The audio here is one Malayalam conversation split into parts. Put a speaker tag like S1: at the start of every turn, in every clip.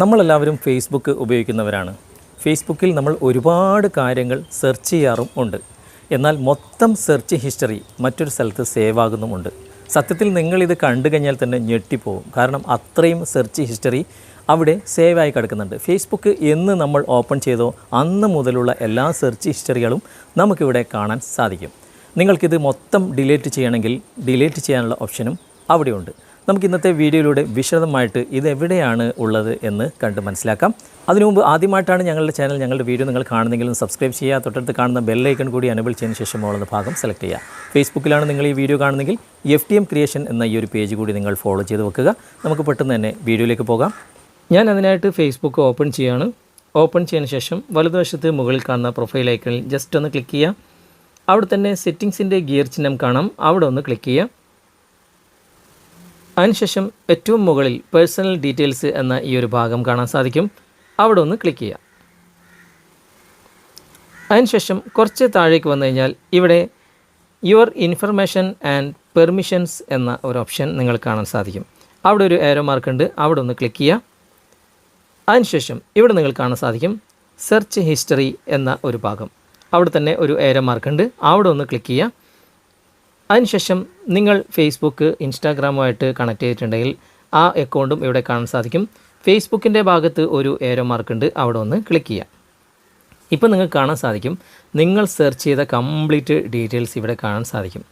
S1: നമ്മളെല്ലാവരും ഫേസ്ബുക്ക് ഉപയോഗിക്കുന്നവരാണ്. ഫേസ്ബുക്കിൽ നമ്മൾ ഒരുപാട് കാര്യങ്ങൾ സെർച്ച് ചെയ്യാറും ഉണ്ട്. എന്നാൽ മൊത്തം സെർച്ച് ഹിസ്റ്ററി മറ്റൊരു സ്ഥലത്ത് സേവ് ആകുന്നുമുണ്ട്. സത്യത്തിൽ നിങ്ങളിത് കണ്ടു കഴിഞ്ഞാൽ തന്നെ ഞെട്ടിപ്പോവും. കാരണം അത്രയും സെർച്ച് ഹിസ്റ്ററി അവിടെ സേവ് ആയി കിടക്കുന്നുണ്ട്. ഫേസ്ബുക്ക് എന്ന് നമ്മൾ ഓപ്പൺ ചെയ്തോ അന്ന് മുതലുള്ള എല്ലാ സെർച്ച് ഹിസ്റ്ററികളും നമുക്കിവിടെ കാണാൻ സാധിക്കും. നിങ്ങൾക്കിത് മൊത്തം ഡിലീറ്റ് ചെയ്യണമെങ്കിൽ ഡിലീറ്റ് ചെയ്യാനുള്ള ഓപ്ഷനും അവിടെയുണ്ട്. നമുക്ക് ഇന്നത്തെ വീഡിയോയിലൂടെ വിശദമായിട്ട് ഇത് എവിടെയാണ് ഉള്ളത് എന്ന് കണ്ട് മനസ്സിലാക്കാം. അതിനു മുമ്പ് ആദ്യമായിട്ടാണ് ഞങ്ങളുടെ ചാനൽ ഞങ്ങളുടെ വീഡിയോ നിങ്ങൾ കാണുന്നെങ്കിലും സബ്സ്ക്രൈബ് ചെയ്യുക. തൊട്ടടുത്ത് കാണുന്ന ബെല്ലൈക്കൺ കൂടി അനബിൾ ചെയ്യുന്ന ശേഷം ഉള്ള ഭാഗം സെലക്ട് ചെയ്യുക. ഫേസ്ബുക്കിലാണ് നിങ്ങൾ ഈ വീഡിയോ കാണുന്നെങ്കിൽ എഫ് ടി എം ക്രിയേഷൻ എന്ന ഈ ഒരു പേജ് കൂടി നിങ്ങൾ ഫോളോ ചെയ്ത് വെക്കുക. നമുക്ക് പെട്ടെന്ന് തന്നെ വീഡിയോയിലേക്ക് പോകാം. ഞാൻ അതിനായിട്ട് ഫേസ്ബുക്ക് ഓപ്പൺ ചെയ്യുകയാണ് ഓപ്പൺ ചെയ്യുന്ന ശേഷം വലതുവശത്ത് മുകളിൽ കാണുന്ന പ്രൊഫൈൽ ഐക്കണിൽ ജസ്റ്റ് ഒന്ന് ക്ലിക്ക് ചെയ്യുക. അവിടെ തന്നെ സെറ്റിങ്സിന്റെ ഗിയർ ചിഹ്നം കാണാം. അവിടെ ഒന്ന് ക്ലിക്ക് ചെയ്യുക. അതിനുശേഷം ഏറ്റവും മുകളിൽ പേഴ്സണൽ ഡീറ്റെയിൽസ് എന്ന ഈ ഒരു ഭാഗം കാണാൻ സാധിക്കും. അവിടെ ഒന്ന് ക്ലിക്ക് ചെയ്യാം അതിനുശേഷം കുറച്ച് താഴേക്ക് വന്നു കഴിഞ്ഞാൽ ഇവിടെ യുവർ ഇൻഫർമേഷൻ ആൻഡ് പെർമിഷൻസ് എന്ന ഒരു ഓപ്ഷൻ നിങ്ങൾ കാണാൻ സാധിക്കും. അവിടെ ഒരു ഏരോ മാർക്ക് ഉണ്ട്. അവിടെ ഒന്ന് ക്ലിക്ക് ചെയ്യുക. അതിനുശേഷം ഇവിടെ നിങ്ങൾ കാണാൻ സാധിക്കും സെർച്ച് ഹിസ്റ്ററി എന്ന ഒരു ഭാഗം. അവിടെ തന്നെ ഒരു ഏരോ മാർക്ക് ഉണ്ട്. അവിടെ ഒന്ന് ക്ലിക്ക് ചെയ്യുക. അതിനുശേഷം നിങ്ങൾ ഫേസ്ബുക്ക് ഇൻസ്റ്റാഗ്രാമുമായിട്ട് കണക്ട് ചെയ്തിട്ടുണ്ടെങ്കിൽ ആ അക്കൗണ്ടും ഇവിടെ കാണാൻ സാധിക്കും. ഫേസ്ബുക്കിന്റെ ഭാഗത്ത് ഒരു ഏരോ മാർക്ക് ഉണ്ട്. അവിടെ ഒന്ന് ക്ലിക്ക് ചെയ്യാം ഇപ്പോൾ നിങ്ങൾക്ക് കാണാൻ സാധിക്കും. നിങ്ങൾ സെർച്ച് ചെയ്ത കംപ്ലീറ്റ് ഡീറ്റെയിൽസ് ഇവിടെ കാണാൻ സാധിക്കും.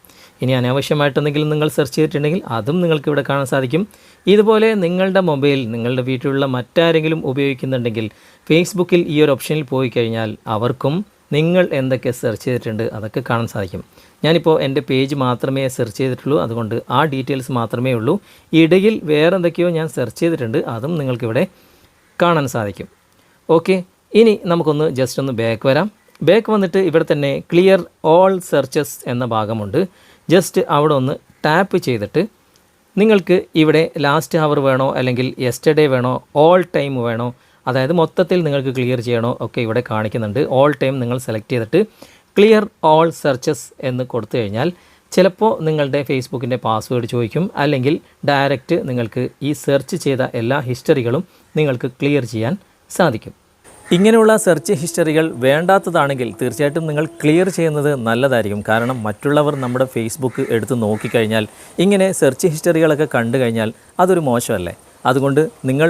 S1: ഇനി അനാവശ്യമായിട്ടെന്തെങ്കിലും നിങ്ങൾ സെർച്ച് ചെയ്തിട്ടുണ്ടെങ്കിൽ അതും നിങ്ങൾക്ക് ഇവിടെ കാണാൻ സാധിക്കും. ഇതുപോലെ നിങ്ങളുടെ മൊബൈൽ നിങ്ങളുടെ വീട്ടിലുള്ള മറ്റാരെങ്കിലും ഉപയോഗിക്കുന്നുണ്ടെങ്കിൽ ഫേസ്ബുക്കിൽ ഈ ഒരു ഓപ്ഷനിൽ പോയി കഴിഞ്ഞാൽ അവർക്കും നിങ്ങൾ എന്തൊക്കെ സെർച്ച് ചെയ്തിട്ടുണ്ട് അതൊക്കെ കാണാൻ സാധിക്കും. ഞാനിപ്പോൾ എന്റെ പേജ് മാത്രമേ സെർച്ച് ചെയ്തിട്ടുള്ളൂ. അതുകൊണ്ട് ആ ഡീറ്റെയിൽസ് മാത്രമേ ഉള്ളൂ. ഇടയിൽ വേറെ എന്തൊക്കെയോ ഞാൻ സെർച്ച് ചെയ്തിട്ടുണ്ട്. അതും നിങ്ങൾക്കിവിടെ കാണാൻ സാധിക്കും. ഓക്കെ ഇനി നമുക്കൊന്ന് ജസ്റ്റ് ഒന്ന് ബാക്ക് വരാം. ബാക്ക് വന്നിട്ട് ഇവിടെ തന്നെ ക്ലിയർ ഓൾ സെർച്ചസ് എന്ന ഭാഗമുണ്ട്. ജസ്റ്റ് അവിടെ ഒന്ന് ടാപ്പ് ചെയ്തിട്ട് നിങ്ങൾക്ക് ഇവിടെ ലാസ്റ്റ് ഹവർ വേണോ അല്ലെങ്കിൽ യെസ്റ്റർഡേ വേണോ ഓൾ ടൈം വേണോ അതായത് മൊത്തത്തിൽ നിങ്ങൾക്ക് ക്ലിയർ ചെയ്യണോ ഒക്കെ ഇവിടെ കാണിക്കുന്നുണ്ട്. ഓൾ ടൈം നിങ്ങൾ സെലക്ട് ചെയ്തിട്ട് ക്ലിയർ ഓൾ സെർച്ചസ് എന്ന് കൊടുത്തു കഴിഞ്ഞാൽ ചിലപ്പോൾ നിങ്ങളുടെ ഫേസ്ബുക്കിന്റെ പാസ്വേഡ് ചോദിക്കും. അല്ലെങ്കിൽ ഡയറക്റ്റ് നിങ്ങൾക്ക് ഈ സെർച്ച് ചെയ്ത എല്ലാ ഹിസ്റ്ററികളും നിങ്ങൾക്ക് ക്ലിയർ ചെയ്യാൻ സാധിക്കും. ഇങ്ങനെയുള്ള സെർച്ച് ഹിസ്റ്ററികൾ വേണ്ടാത്തതാണെങ്കിൽ തീർച്ചയായിട്ടും നിങ്ങൾ ക്ലിയർ ചെയ്യുന്നത് നല്ലതായിരിക്കും. കാരണം മറ്റുള്ളവർ നമ്മുടെ ഫേസ്ബുക്ക് എടുത്ത് നോക്കിക്കഴിഞ്ഞാൽ ഇങ്ങനെ സെർച്ച് ഹിസ്റ്ററികളൊക്കെ കണ്ടു കഴിഞ്ഞാൽ അതൊരു മോശമല്ലേ? അതുകൊണ്ട് നിങ്ങൾ